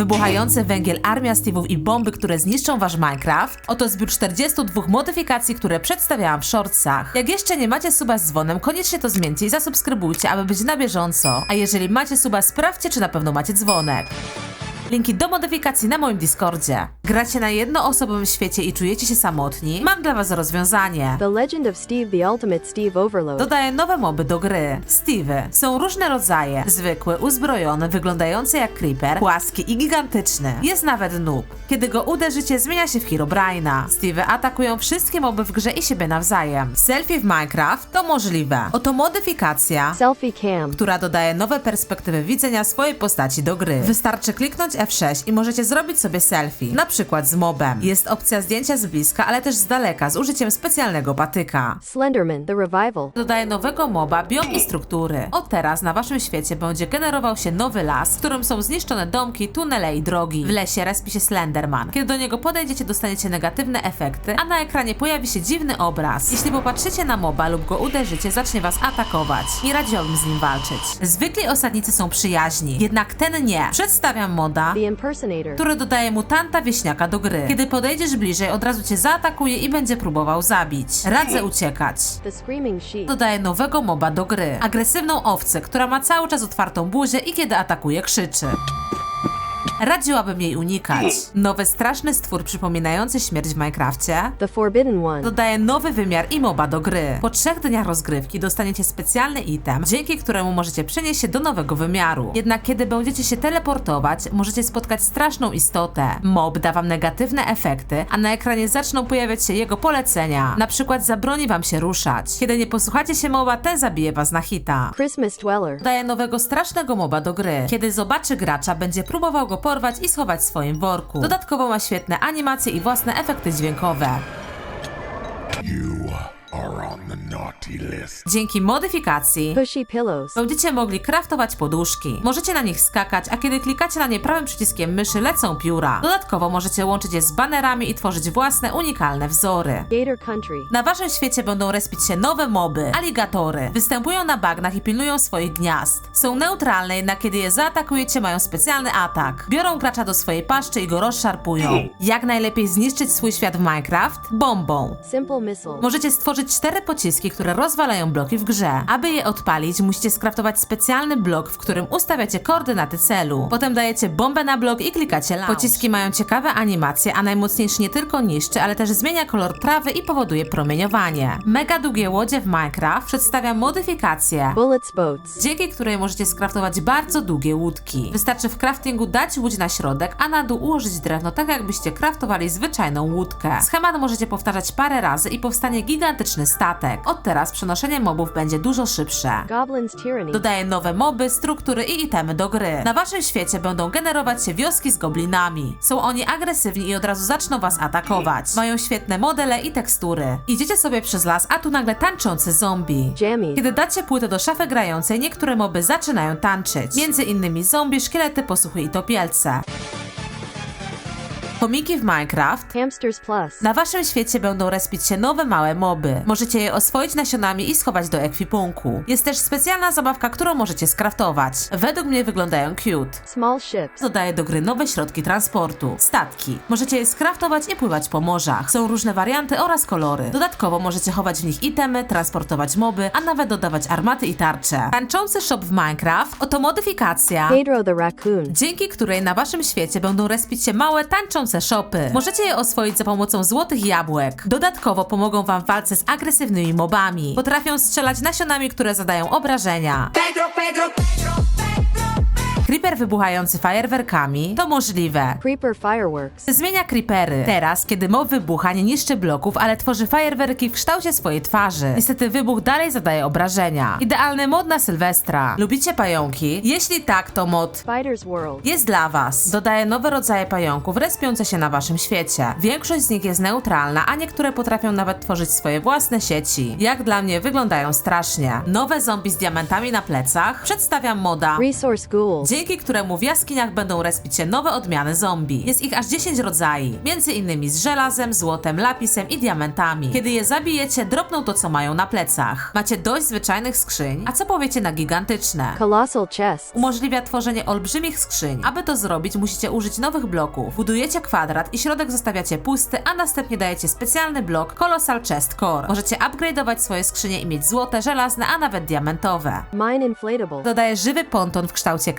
wybuchający węgiel, armia Steve'ów i bomby, które zniszczą wasz Minecraft. Oto zbiór 42 modyfikacji, które przedstawiałam w shortsach. Jak jeszcze nie macie suba z dzwonem, koniecznie to zmieńcie i zasubskrybujcie, aby być na bieżąco. A jeżeli macie suba, sprawdźcie, czy na pewno macie dzwonek. Linki do modyfikacji na moim Discordzie. Gracie na jednoosobowym świecie i czujecie się samotni? Mam dla was rozwiązanie. The Legend of Steve the Ultimate Steve Overload. Dodaję nowe moby do gry. Steve. Są różne rodzaje. Zwykły, uzbrojony, wyglądający jak creeper, płaski i gigantyczny. Jest nawet noob. Kiedy go uderzycie, zmienia się w Herobrine'a. Steve atakują wszystkie moby w grze i siebie nawzajem. Selfie w Minecraft to możliwe. Oto modyfikacja Selfie Cam. która dodaje nowe perspektywy widzenia swojej postaci do gry. Wystarczy kliknąć F6 i możecie zrobić sobie selfie, na przykład z mobem. Jest opcja zdjęcia z bliska, ale też z daleka z użyciem specjalnego patyka. Slenderman The Revival. Dodaje nowego moba, biom i struktury. Od teraz na waszym świecie będzie generował się nowy las, w którym są zniszczone domki, tunele i drogi. W lesie respi się Slenderman. Kiedy do niego podejdziecie, dostaniecie negatywne efekty, a na ekranie pojawi się dziwny obraz. Jeśli popatrzycie na moba lub go uderzycie, zacznie was atakować. Nie radziłabym z nim walczyć. Zwykli osadnicy są przyjaźni, jednak ten nie. Przedstawiam moda, Który dodaje mutanta wieśniaka do gry. Kiedy podejdziesz bliżej, od razu cię zaatakuje i będzie próbował zabić. Radzę uciekać. Dodaje nowego moba do gry. Agresywną owcę, która ma cały czas otwartą buzię i kiedy atakuje krzyczy. Radziłabym jej unikać. Nowy straszny stwór przypominający śmierć w Minecrafcie The Forbidden One. dodaje nowy wymiar i moba do gry. Po trzech dniach rozgrywki dostaniecie specjalny item, dzięki któremu możecie przenieść się do nowego wymiaru. Jednak kiedy będziecie się teleportować, możecie spotkać straszną istotę. Mob da wam negatywne efekty, a na ekranie zaczną pojawiać się jego polecenia. Na przykład zabroni wam się ruszać. Kiedy nie posłuchacie się moba, ten zabije was na hita. Christmas Dweller. Dodaje nowego strasznego moba do gry. Kiedy zobaczy gracza, będzie próbował go porwać i schować w swoim worku. Dodatkowo ma świetne animacje i własne efekty dźwiękowe. You are on the naughty list. Dzięki modyfikacji Pushy Pillows. będziecie mogli kraftować poduszki. Możecie na nich skakać, a kiedy klikacie na nie prawym przyciskiem myszy, lecą pióra. Dodatkowo możecie łączyć je z banerami i tworzyć własne, unikalne wzory. Gator Country. Na waszym świecie będą respić się nowe moby, aligatory. Występują na bagnach i pilnują swoich gniazd. Są neutralne, jednak kiedy je zaatakujecie, mają specjalny atak. Biorą gracza do swojej paszczy i go rozszarpują. Jak najlepiej zniszczyć swój świat w Minecraft? Bombą. Simple Missile. Możecie stworzyć cztery pociski, które rozwalają bloki w grze. Aby je odpalić, musicie skraftować specjalny blok, w którym ustawiacie koordynaty celu. Potem dajecie bombę na blok i klikacie launch. Pociski mają ciekawe animacje, a najmocniejszy nie tylko niszczy, ale też zmienia kolor trawy i powoduje promieniowanie. Mega długie łodzie w Minecraft przedstawia modyfikację, Bullets Boats. dzięki której możecie skraftować bardzo długie łódki. Wystarczy w craftingu dać łódź na środek, a na dół ułożyć drewno tak jakbyście kraftowali zwyczajną łódkę. Schemat możecie powtarzać parę razy i powstanie gigantyczny statek. Od teraz przenoszenie mobów będzie dużo szybsze. Dodaje nowe moby, struktury i itemy do gry. Na waszym świecie będą generować się wioski z goblinami. Są oni agresywni i od razu zaczną was atakować. Mają świetne modele i tekstury. Idziecie sobie przez las, a tu nagle tańczący zombie. Kiedy dacie płytę do szafy grającej, niektóre moby zaczynają tańczyć. Między innymi zombie, szkielety, posłuchy i topielce. Komiki w Minecraft Hamsters Plus. na waszym świecie będą respić się nowe małe moby. Możecie je oswoić nasionami i schować do ekwipunku. Jest też specjalna zabawka, którą możecie skraftować. Według mnie wyglądają cute. Small Ships. Dodaje do gry nowe środki transportu. Statki. Możecie je skraftować i pływać po morzach. Są różne warianty oraz kolory. Dodatkowo możecie chować w nich itemy, transportować moby, a nawet dodawać armaty i tarcze. Tańczący shop w Minecraft oto modyfikacja Pedro the Raccoon. dzięki której na waszym świecie będą respić się małe, tańczące shopy. Możecie je oswoić za pomocą złotych jabłek. Dodatkowo pomogą wam w walce z agresywnymi mobami. Potrafią strzelać nasionami, które zadają obrażenia. Creeper wybuchający fajerwerkami to możliwe. Creeper Fireworks. Zmienia creepery. Teraz, kiedy mob wybucha, nie niszczy bloków, ale tworzy fajerwerki w kształcie swojej twarzy. Niestety wybuch dalej zadaje obrażenia. Idealny mod na Sylwestra. Lubicie pająki? Jeśli tak, to mod Spider's World. jest dla Was. Dodaje nowe rodzaje pająków respiące się na Waszym świecie. Większość z nich jest neutralna, a niektóre potrafią nawet tworzyć swoje własne sieci. Jak dla mnie wyglądają strasznie. Nowe zombie z diamentami na plecach. Przedstawiam moda. Resource Ghouls. Dzięki któremu w jaskiniach będą respić się nowe odmiany zombie. Jest ich aż 10 rodzajów, między innymi z żelazem, złotem, lapisem i diamentami. Kiedy je zabijecie, dropną to, co mają na plecach. Macie dość zwyczajnych skrzyń, a co powiecie na gigantyczne? Colossal chests. Umożliwia tworzenie olbrzymich skrzyń. Aby to zrobić, musicie użyć nowych bloków. Budujecie kwadrat i środek zostawiacie pusty, a następnie dajecie specjalny blok Colossal Chest Core. Możecie upgrade'ować swoje skrzynie i mieć złote, żelazne, a nawet diamentowe. Mine inflatable. Dodaje żywy ponton w kształcie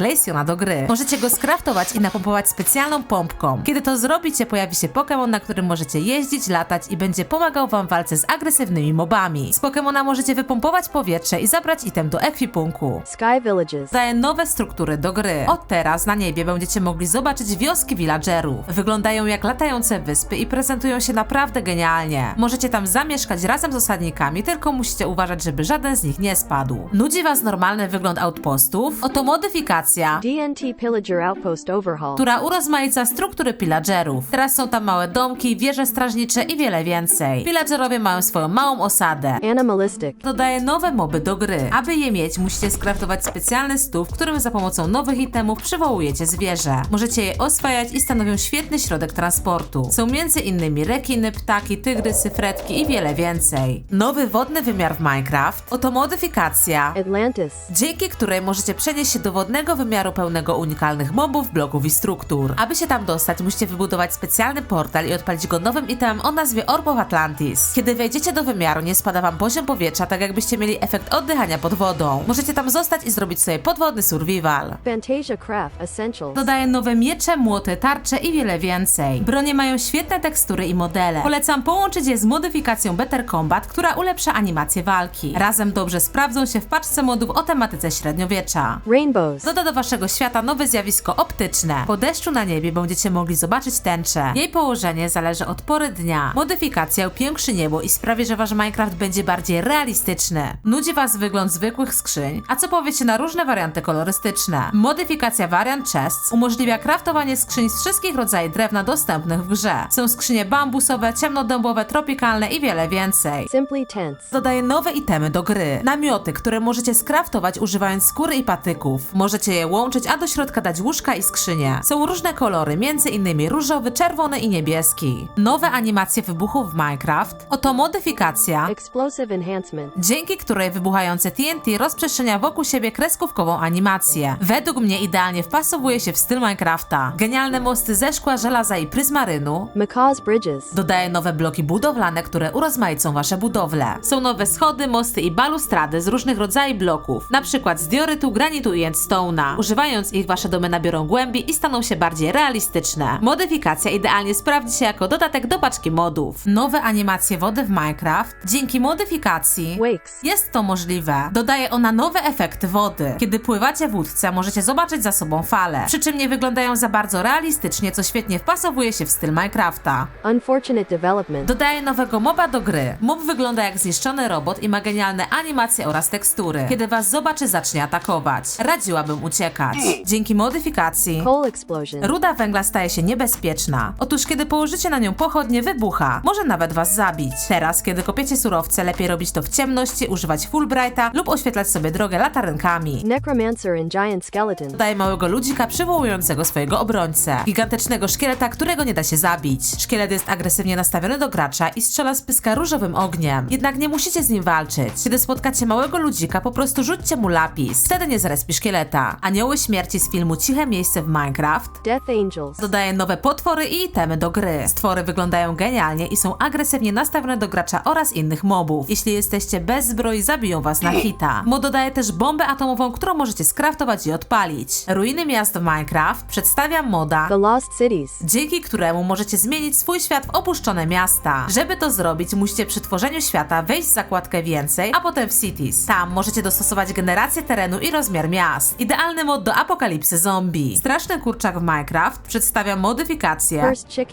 Do gry. Możecie go skraftować i napompować specjalną pompką. Kiedy to zrobicie, pojawi się Pokémon, na którym możecie jeździć, latać i będzie pomagał wam w walce z agresywnymi mobami. Z Pokémona możecie wypompować powietrze i zabrać item do ekwipunku. Sky villages. Daje nowe struktury do gry. Od teraz na niebie będziecie mogli zobaczyć wioski villagerów. Wyglądają jak latające wyspy i prezentują się naprawdę genialnie. Możecie tam zamieszkać razem z osadnikami, tylko musicie uważać, żeby żaden z nich nie spadł. Nudzi was normalny wygląd outpostów? Oto modyfikacja DNT Pillager Outpost Overhaul. która urozmaica struktury pillagerów. Teraz są tam małe domki, wieże strażnicze i wiele więcej. Pillagerowie mają swoją małą osadę. Animalistic. Dodaje nowe moby do gry. Aby je mieć, musicie skraftować specjalny stół, w którym za pomocą nowych itemów przywołujecie zwierzę. Możecie je oswajać i stanowią świetny środek transportu. Są między innymi rekiny, ptaki, tygrysy, fretki i wiele więcej. Nowy wodny wymiar w Minecraft. Oto modyfikacja Atlantis. dzięki której możecie przenieść się do wodnego wymiaru pełnego unikalnych mobów, bloków i struktur. Aby się tam dostać, musicie wybudować specjalny portal i odpalić go nowym itemem o nazwie Orb of Atlantis. Kiedy wejdziecie do wymiaru, nie spada wam poziom powietrza, tak jakbyście mieli efekt oddychania pod wodą. Możecie tam zostać i zrobić sobie podwodny survival. Fantasia Craft Essentials. Dodaje nowe miecze, młoty, tarcze i wiele więcej. Bronie mają świetne tekstury i modele. Polecam połączyć je z modyfikacją Better Combat, która ulepsza animację walki. Razem dobrze sprawdzą się w paczce modów o tematyce średniowiecza. Rainbows. Doda do waszego świata nowe zjawisko optyczne. Po deszczu na niebie będziecie mogli zobaczyć tęczę. Jej położenie zależy od pory dnia. Modyfikacja upiększy niebo i sprawi, że wasz Minecraft będzie bardziej realistyczny. Nudzi was wygląd zwykłych skrzyń, a co powiecie na różne warianty kolorystyczne? Modyfikacja Variant Chests umożliwia kraftowanie skrzyń z wszystkich rodzajów drewna dostępnych w grze. Są skrzynie bambusowe, ciemnodębowe, tropikalne i wiele więcej. Simply Tents. Dodaje nowe itemy do gry. Namioty, które możecie skraftować używając skóry i patyków. Możecie je łączyć, a do środka dać łóżka i skrzynie. Są różne kolory, między innymi różowy, czerwony i niebieski. Nowe animacje wybuchów w Minecraft. Oto modyfikacja, Explosive Enhancement. dzięki której wybuchające TNT rozprzestrzenia wokół siebie kreskówkową animację. Według mnie idealnie wpasowuje się w styl Minecrafta. Genialne mosty ze szkła, żelaza i pryzmarynu, Macaw's Bridges. Dodaje nowe bloki budowlane, które urozmaicą wasze budowle. Są nowe schody, mosty i balustrady z różnych rodzajów bloków, na przykład z diorytu, granitu i endstone'a. Używając ich, wasze domy nabiorą głębi i staną się bardziej realistyczne. Modyfikacja idealnie sprawdzi się jako dodatek do paczki modów. Nowe animacje wody w Minecraft. Dzięki modyfikacji Wakes. jest to możliwe. Dodaje ona nowe efekty wody. Kiedy pływacie w łódce, możecie zobaczyć za sobą fale. Przy czym nie wyglądają za bardzo realistycznie, co świetnie wpasowuje się w styl Minecrafta. Unfortunate Development. Dodaje nowego moba do gry. Mob wygląda jak zniszczony robot i ma genialne animacje oraz tekstury. Kiedy was zobaczy, zacznie atakować. Radziłabym uciekać. Dzięki modyfikacji Coal Explosion. Ruda węgla staje się niebezpieczna. Otóż, kiedy położycie na nią pochodnie, wybucha. Może nawet was zabić. Teraz, kiedy kopiecie surowce, lepiej robić to w ciemności, używać Fulbrighta lub oświetlać sobie drogę latarynkami. Necromancer and Giant Skeleton. Dodaje małego ludzika przywołującego swojego obrońcę. Gigantycznego szkieleta, którego nie da się zabić. Szkielet jest agresywnie nastawiony do gracza i strzela z pyska różowym ogniem. Jednak nie musicie z nim walczyć. Kiedy spotkacie małego ludzika, po prostu rzućcie mu lapis. Wtedy nie zrespi szkieleta. Anioły śmierci z filmu Ciche miejsce w Minecraft Death Angels. Dodaje nowe potwory i itemy do gry. Stwory wyglądają genialnie i są agresywnie nastawione do gracza oraz innych mobów. Jeśli jesteście bez zbroi, zabiją was na hita. Mod dodaje też bombę atomową, którą możecie skraftować i odpalić. Ruiny miast w Minecraft przedstawia moda The Lost Cities. dzięki któremu możecie zmienić swój świat w opuszczone miasta. Żeby to zrobić, musicie przy tworzeniu świata wejść w zakładkę więcej, a potem w cities. Tam możecie dostosować generację terenu i rozmiar miast. Idealny mod do apokalipsy zombie. Straszny kurczak w Minecraft przedstawia modyfikację,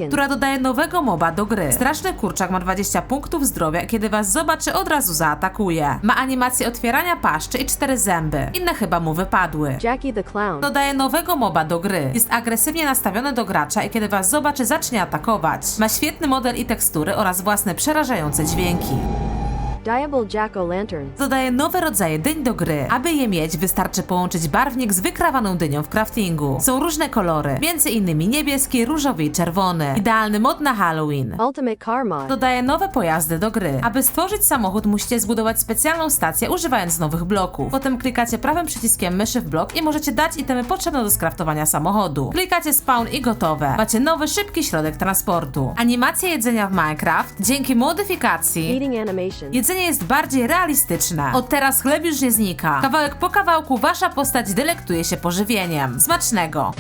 która dodaje nowego moba do gry. Straszny kurczak ma 20 punktów zdrowia, kiedy was zobaczy, od razu zaatakuje. Ma animację otwierania paszczy i cztery zęby. Inne chyba mu wypadły. Jackie the Clown. Dodaje nowego moba do gry. Jest agresywnie nastawiony do gracza i kiedy was zobaczy, zacznie atakować. Ma świetny model i tekstury oraz własne przerażające dźwięki. Diable Jack-o'-lanterns. Dodaje nowe rodzaje dyń do gry. Aby je mieć, wystarczy połączyć barwnik z wykrawaną dynią w craftingu. Są różne kolory, między innymi niebieski, różowy i czerwony. Idealny mod na Halloween. Ultimate Car Mod. Dodaje nowe pojazdy do gry. Aby stworzyć samochód, musicie zbudować specjalną stację używając nowych bloków. Potem klikacie prawym przyciskiem myszy w blok i możecie dać itemy potrzebne do skraftowania samochodu. Klikacie spawn i gotowe. Macie nowy, szybki środek transportu. Animacja jedzenia w Minecraft dzięki modyfikacji Eating animation. Jedzenie jest bardziej realistyczne. Od teraz chleb już nie znika. Kawałek po kawałku wasza postać delektuje się pożywieniem. Smacznego!